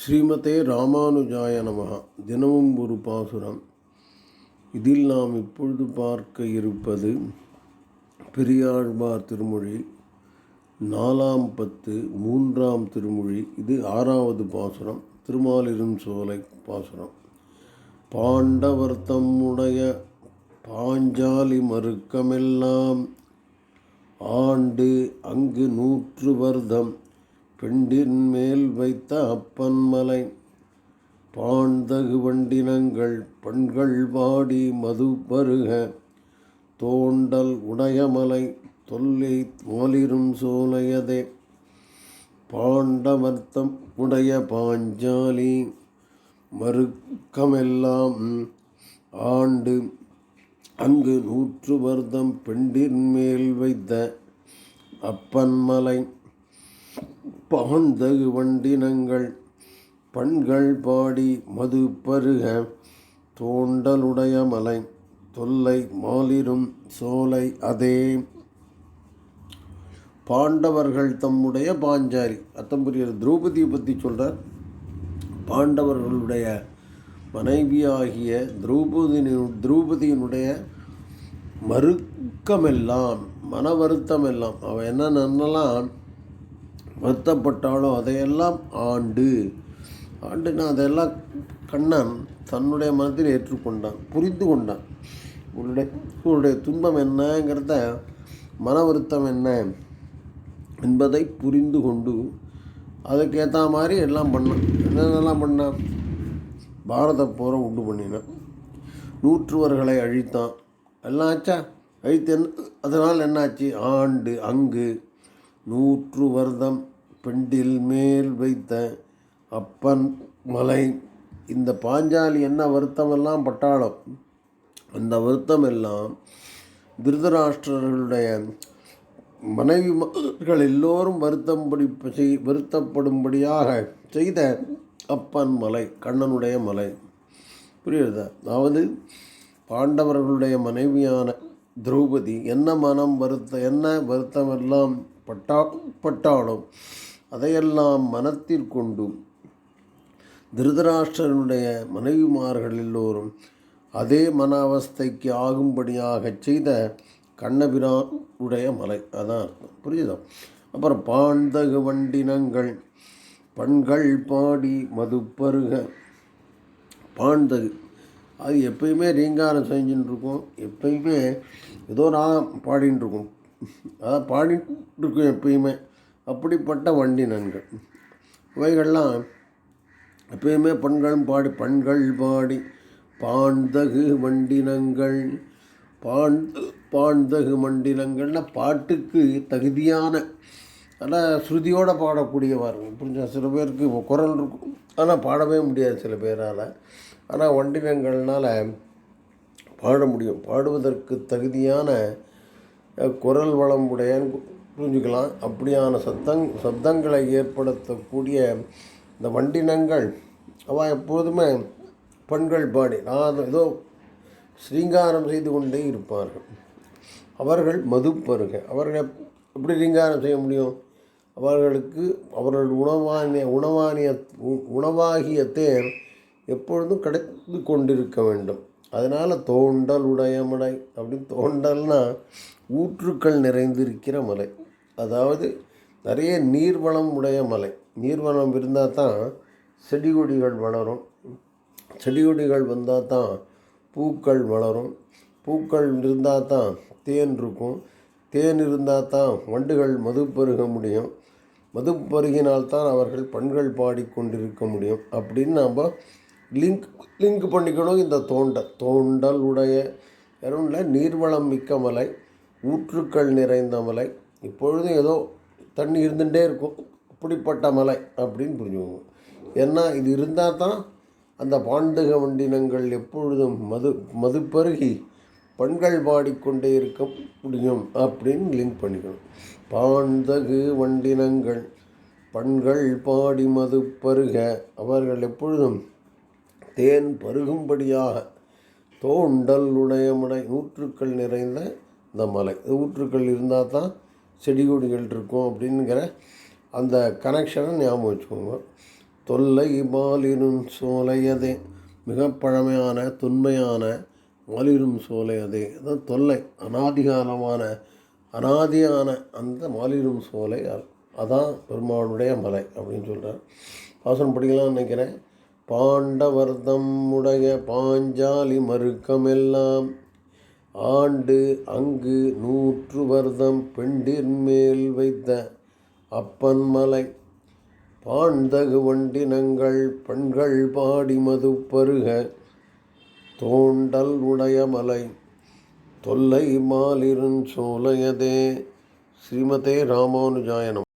ஸ்ரீமதே ராமானுஜாய நமகா தினமும் ஒரு பாசுரம். இதில் நாம் இப்பொழுது பார்க்க இருப்பது பெரியாழ்வார் திருமொழி நாலாம் பத்து மூன்றாம் திருமொழி. இது ஆறாவது பாசுரம். திருமாலிரும் சோலை பாசுரம். பாண்டவர் தம்முடைய பாஞ்சாலி மறுக்கமெல்லாம் ஆண்டு அங்கு நூற்று வருடம் பெண்டின் மேல் வைத்த அப்பன்மலை பாண்டகு வண்டினங்கள் பெண்கள் வாடி மது பருக தோண்டல் உடையமலை தொல்லை மாலிரும் சோலையதே. பாண்டவர்த்தம் உடைய பாஞ்சாலி மறுக்கமெல்லாம் ஆண்டு அங்கு நூற்று வருடம் பெண்டின் மேல் வைத்த அப்பன்மலை. பாந்தகு வண்டினங்கள் பண்கள் பாடி மது பருக தோண்டலுடைய மலை தொல்லை மாலிரும் சோலை அதே. பாண்டவர்கள் தம்முடைய பாஞ்சாரி. அத்தம்புரியர் திரௌபதியை பற்றி சொல்கிறார் பாண்டவர்களுடைய மனைவியாகிய திரௌபதியின் திரௌபதியினுடைய மறுக்கமெல்லாம் மன வருத்தமெல்லாம் அவள் என்ன வருத்தப்பட்டாலோ வருத்தப்பட்டாலும் அதையெல்லாம் ஆண்டு. ஆண்டுனா அதையெல்லாம் கண்ணன் தன்னுடைய மனத்தில் ஏற்றுக்கொண்டான் புரிந்து கொண்டான் உன்னுடைய உன்னுடைய துன்பம் என்னங்கிறத மன வருத்தம் என்ன என்பதை புரிந்து கொண்டு அதுக்கேற்ற மாதிரி எல்லாம் பண்ணான். என்னென்னலாம் பண்ணான்? பாரத போரை உண்டு பண்ணினான். நூற்றுவர்களை அழித்தான். எல்லாம் ஆச்சா அழித்து என்ன அதனால் என்னாச்சு? ஆண்டு அங்கு. நூற்று வருடம் பெண்டில் மேல் வைத்த அப்பன் மலை. இந்த பாஞ்சாலி என்ன வருத்தமெல்லாம் பட்டாளம்? அந்த வருத்தம் எல்லாம் திருதராஷ்டிரர்களுடைய மனைவிமார்கள் எல்லோரும் வருத்தம்படி செய் வருத்தப்படும்படியாக செய்த அப்பன் மலை கண்ணனுடைய மலை. புரியுறதா அதாவது பாண்டவர்களுடைய மனைவியான திரௌபதி என்ன மனம் வருத்த என்ன வருத்தமெல்லாம் பட்டா பட்டாலும் அதையெல்லாம் மனத்தில் கொண்டும் திருதராஷ்டிரனுடைய மனைவிமார்கள் எல்லோரும் அதே மன அவஸ்தைக்கு ஆகும்படியாக செய்த கண்ணபிரானுடைய மலை. அதான் அர்த்தம். புரியுதா? அப்புறம் பாண்டகு வண்டினங்கள் பண்கள் பாடி மதுப்பருக. பாண்டகு அது எப்பயுமே ரீங்காரம் செஞ்சுட்டு இருக்கும் எப்பயுமே ஏதோ நான் பாடின்னு இருக்கும் அதான் பாடிட்டு இருக்கும் எப்பயுமே. அப்படிப்பட்ட வண்டினன்கள் இவைகள்லாம் எப்பயுமே பெண்களும் பாடி பெண்கள் பாடி பாண்டகு வண்டினங்கள் பாண் பாண்டகு மண்டினங்கள்னா பாட்டுக்கு தகுதியான ஆனால் ஸ்ருதியோடு பாடக்கூடியவார். புரிஞ்சா? சில பேருக்கு குரல் இருக்கும். ஆனால் பாடவே முடியாது சில பேரால். ஆனால் வண்டினங்கள்னால் பாட முடியும். பாடுவதற்கு தகுதியான குரல் வளம் உடையன்னு புரிஞ்சுக்கலாம். அப்படியான சத்தங் சப்தங்களை ஏற்படுத்தக்கூடிய இந்த வண்டினங்கள் அவன் எப்போதுமே பெண்கள் பாடி நான் ஏதோ ஸ்ரீங்காரம் செய்து கொண்டே இருப்பார்கள். அவர்கள் மது பருக அவர்கள் எப்படி ரீங்காரம் செய்ய முடியும்? அவர்களுக்கு அவர்கள் உணவானிய உணவானிய உணவாகிய தேர் எப்பொழுதும் கிடைத்து கொண்டிருக்க வேண்டும். அதனால் தோண்டல் உடையமலை அப்படின்னு தோண்டல்னா ஊற்றுக்கள் நிறைந்திருக்கிற மலை. அதாவது நிறைய நீர்வளம் உடைய மலை. நீர்வளம் இருந்தால் தான் செடி கொடிகள் வளரும். செடி கொடிகள் வந்தால் தான் பூக்கள் வளரும். பூக்கள் இருந்தால் தான் தேன் இருக்கும். தேன் இருந்தால் தான் வண்டுகள் மது பருக முடியும். மது பருகினால்தான் அவர்கள் பண்கள் பாடிக்கொண்டிருக்க முடியும் அப்படின்னு நாம் லிங்க் லிங்க் பண்ணிக்கணும் இந்த தோண்டல் தோண்டல் உடைய நீர்வளம் மிக்க மலை ஊற்றுக்கள் நிறைந்த மலை இப்பொழுதும் ஏதோ தண்ணி இருந்துகிட்டே இருக்கும் இப்படிப்பட்ட மலை அப்படின்னு புரிஞ்சுக்கோங்க. ஏன்னா இது இருந்தால் தான் அந்த பாண்டக வண்டினங்கள் எப்பொழுதும் மது மது பருகி பெண்கள் பாடிக்கொண்டே இருக்க முடியும் அப்படின்னு லிங்க் பண்ணிக்கணும். பாண்டகு வண்டினங்கள் பெண்கள் பாடி மது பருக அவர்கள் எப்பொழுதும் தேன் பருகும்படியாக தோண்டல் உடையமுடை நூற்றுக்கள் நிறைந்த இந்த மலை. ஊற்றுக்கள் இருந்தால் தான் செடி கொடிகள் இருக்கும் அப்படிங்கிற அந்த கனெக்ஷனை ஞாபகம் வச்சுக்கோங்க. தொல்லை மாலிரும் சோலையதே மிக பழமையான தொன்மையான மாலிரும் சோலையதே. அதான் தொல்லை அனாதிகாலமான அனாதியான அந்த மாலிரும் சோலை. அதான் பெருமானுடைய மலை அப்படின்னு சொல்கிறார் பாசனம் படிக்கலாம்னு நினைக்கிறேன். பாண்டவர்தம் உடைய பாஞ்சாலி மறுக்கமெல்லாம். ஆண்டு அங்கு நூற்று வருதம் பெண்டிர் மேல் வைத்த அப்பன் மலை. பாண்டகு வண்டினங்கள் பெண்கள் பாடி மது பருக தோண்டல் உடைய மலை. தொல்லை மாலிருன் சோலையதே. ஸ்ரீமதே ராமானுஜாயனம்.